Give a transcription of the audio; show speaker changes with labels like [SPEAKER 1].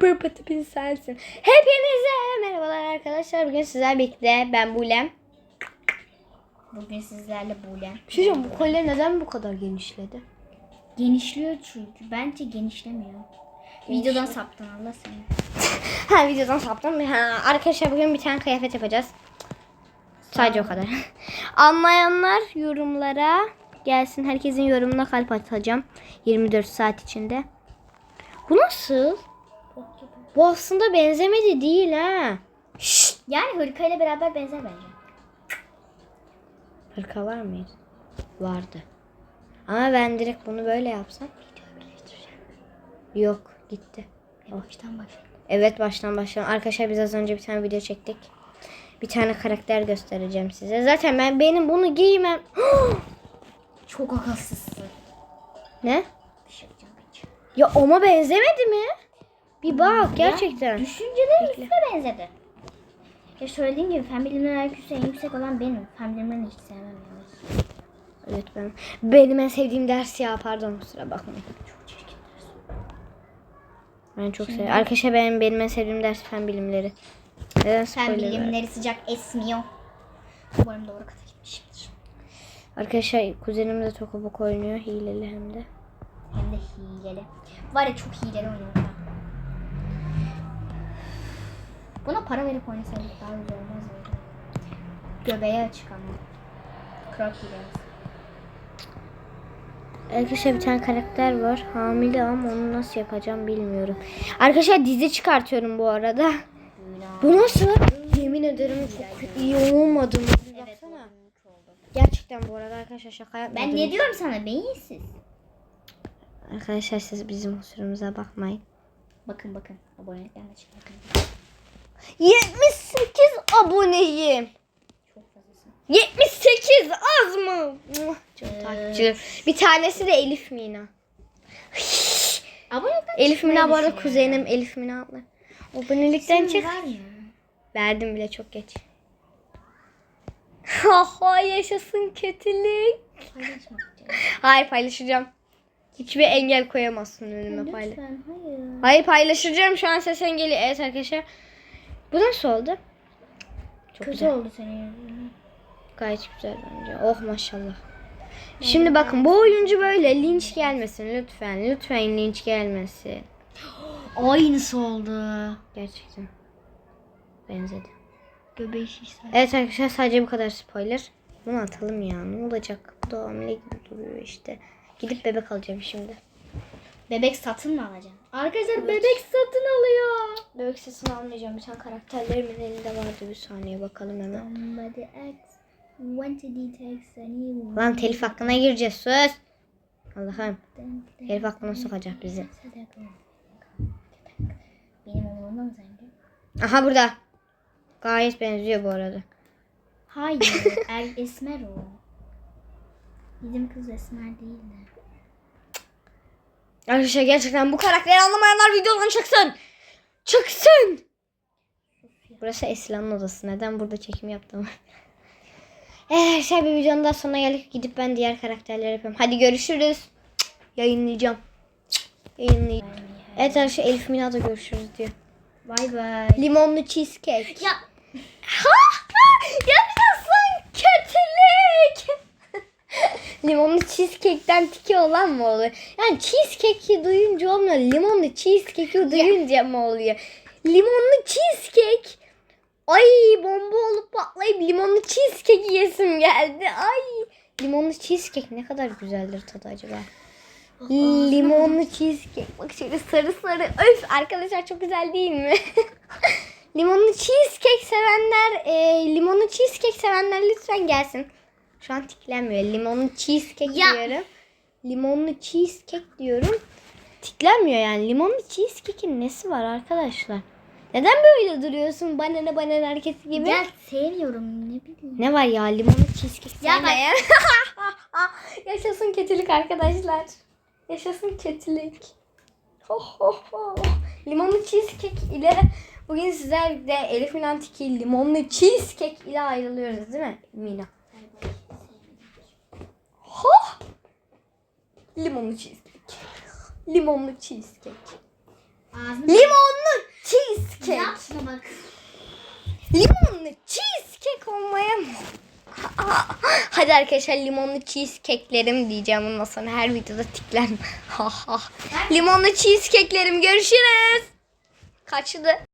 [SPEAKER 1] Patipin sensin. Hepinize merhabalar arkadaşlar. Bugün sizlerle birlikte ben Bulem.
[SPEAKER 2] Bugün sizlerle Bulen.
[SPEAKER 1] Bir şey diyeceğim, bu kolye neden bu kadar genişledi?
[SPEAKER 2] Genişliyor çünkü. Bence genişlemiyor. Videodan saptın Allah seni.
[SPEAKER 1] Ha videodan saptım. Ha, arkadaşlar bugün bir tane kıyafet yapacağız. Sadece o kadar. Anlayanlar yorumlara gelsin. Herkesin yorumuna kalp atacağım. 24 saat içinde. Bu nasıl? Bu aslında benzemedi değil ha. Şşt.
[SPEAKER 2] Yani hırka ile beraber benzer bence.
[SPEAKER 1] Hırka var mıydı? Vardı. Ama ben direkt bunu böyle yapsam. Yok gitti.
[SPEAKER 2] Baştan başla.
[SPEAKER 1] Evet baştan başlayalım. Arkadaşlar biz az önce bir tane video çektik. Bir tane karakter göstereceğim size. Zaten ben benim bunu giymem.
[SPEAKER 2] Çok akılsızsın.
[SPEAKER 1] ne?
[SPEAKER 2] Şey.
[SPEAKER 1] Ya oma benzemedi mi? Bir bak gerçekten.
[SPEAKER 2] Düşünceleri üstüne benzedi. Ya söylediğim gibi fen bilimleri IQ'su en yüksek olan benim. Fen bilimlerini hiç sevmem yalnız.
[SPEAKER 1] Evet ben. Benim en sevdiğim ders ya pardon kusura bakmayın.
[SPEAKER 2] Çok çirkin.
[SPEAKER 1] Ben çok seviyorum. Arkadaşlar benim, benim en sevdiğim ders fen bilimleri. Neden
[SPEAKER 2] Fen
[SPEAKER 1] spoiler ver-
[SPEAKER 2] bilimleri sıcak esmiyor. Umarım doğru kata gitmişimdir.
[SPEAKER 1] Arkadaşlar kuzenim de Tokobok oynuyor. Hileli hem de.
[SPEAKER 2] Hem de hileli. Var ya çok hileli oynuyor. Buna para verip oynasaydık daha güzel olmaz mıydı? Göbeği açık ama. Hilesi.
[SPEAKER 1] Arkadaşlar bir tane karakter var. Hamile ama onu nasıl yapacağım bilmiyorum. Arkadaşlar dizi çıkartıyorum bu arada. Bu nasıl? Yemin ederim çok iyi olmadı mı?
[SPEAKER 2] Evet.
[SPEAKER 1] Gerçekten bu arada arkadaşlar şaka yapmadım.
[SPEAKER 2] Ben ne diyorum sana beyinsiz.
[SPEAKER 1] Arkadaşlar siz bizim kusurumuza bakmayın.
[SPEAKER 2] Bakın bakın abonelikten de çık bakın.
[SPEAKER 1] 78 aboneyim.
[SPEAKER 2] Çok fazlasın.
[SPEAKER 1] 78 az mı? Çok
[SPEAKER 2] Ee,
[SPEAKER 1] takipçilerim. Bir tanesi de Elif Mina.
[SPEAKER 2] Abonelikten
[SPEAKER 1] Elif Mina bu arada kuzenim Elif Mina abla. Abonelikten çık. Verdim bile çok geç. Haha yaşasın kötülük. Hayır paylaşacağım. Hiçbir engel koyamazsın önüme paylaş.
[SPEAKER 2] Hayır.
[SPEAKER 1] Hayır paylaşacağım şu an ses engeli. Evet arkadaşlar. Bu nasıl oldu? Çok
[SPEAKER 2] Kötü
[SPEAKER 1] güzel.
[SPEAKER 2] oldu senin yüzünden.
[SPEAKER 1] Gayet güzel bence. Oh maşallah. Şimdi bakın bu oyuncu böyle linç gelmesin lütfen. Lütfen linç gelmesin.
[SPEAKER 2] Aynısı oldu.
[SPEAKER 1] Gerçekten. Benzedi.
[SPEAKER 2] Göbeği şişti.
[SPEAKER 1] Evet arkadaşlar sadece bu kadar spoiler. Bunu atalım ya ne olacak? Bu da hamile gibi duruyor işte. Gidip bebek alacağım şimdi.
[SPEAKER 2] Bebek satın mı alacaksın? Arkadaşlar bebek satın alıyor.
[SPEAKER 1] Bebek sesini almayacağım. Bir tane karakterlerimin elinde vardı. Bir saniye bakalım hemen.
[SPEAKER 2] Somebody asks when to detect a new
[SPEAKER 1] Lan telif hakkına gireceğiz sus. Allah'ım. Telif hakkına sokacak bizi.
[SPEAKER 2] Benim mı sence?
[SPEAKER 1] Aha burada. Gayet benziyor bu arada.
[SPEAKER 2] Hayır. er, esmer o. Bizim kız esmer değil de.
[SPEAKER 1] Arkadaşlar gerçekten bu karakteri anlamayanlar videodan çıksın. Çıksın. Burası Esra'nın odası. Neden burada çekim yaptım? Evet şey bir videonun daha sonuna geldik. Gidip ben diğer karakterleri yapıyorum. Hadi görüşürüz. Cık, Yayınlayacağım. Cık, Yayınlayacağım. Evet arkadaşlar Elif Mina da görüşürüz diyor.
[SPEAKER 2] Bay bay.
[SPEAKER 1] Limonlu cheesecake.
[SPEAKER 2] Ya
[SPEAKER 1] Ha! Yaşasın Limonlu cheesecake'den tiki olan mı oluyor? Yani cheesecake'i duyunca olmuyor. Limonlu cheesecake'i duyunca mı oluyor? Limonlu cheesecake. Ay bomba olup patlayıp limonlu cheesecake yesim geldi. Ay limonlu cheesecake ne kadar güzeldir tadı acaba? Limonlu cheesecake. Bak şöyle sarı sarı. Öf arkadaşlar çok güzel değil mi? limonlu cheesecake sevenler, e, limonlu cheesecake sevenler lütfen gelsin. Şu an tiklenmiyor. Limonlu cheesecake
[SPEAKER 2] Ya.
[SPEAKER 1] diyorum. Limonlu cheesecake diyorum. Tiklenmiyor yani. Limonlu cheesecake'in nesi var arkadaşlar? Neden böyle duruyorsun? Banana banana hareketi gibi.
[SPEAKER 2] ya sevmiyorum ne bileyim.
[SPEAKER 1] Ne var ya limonlu cheesecake
[SPEAKER 2] Ya
[SPEAKER 1] sevmeyen. Yaşasın kötülük arkadaşlar. Yaşasın kötülük. Ho, ho, ho. Limonlu cheesecake ile bugün sizler de Elif Minantiki limonlu cheesecake ile ayrılıyoruz değil mi Mina? Limonlu cheesecake. Limonlu cheesecake.
[SPEAKER 2] Ağzını
[SPEAKER 1] Limonlu
[SPEAKER 2] Bak.
[SPEAKER 1] Limonlu cheesecake olmaya mı? Hadi arkadaşlar limonlu cheesecake'lerim diyeceğim bundan sonra her videoda tiklenme. limonlu cheesecake'lerim görüşürüz. Kaçtı.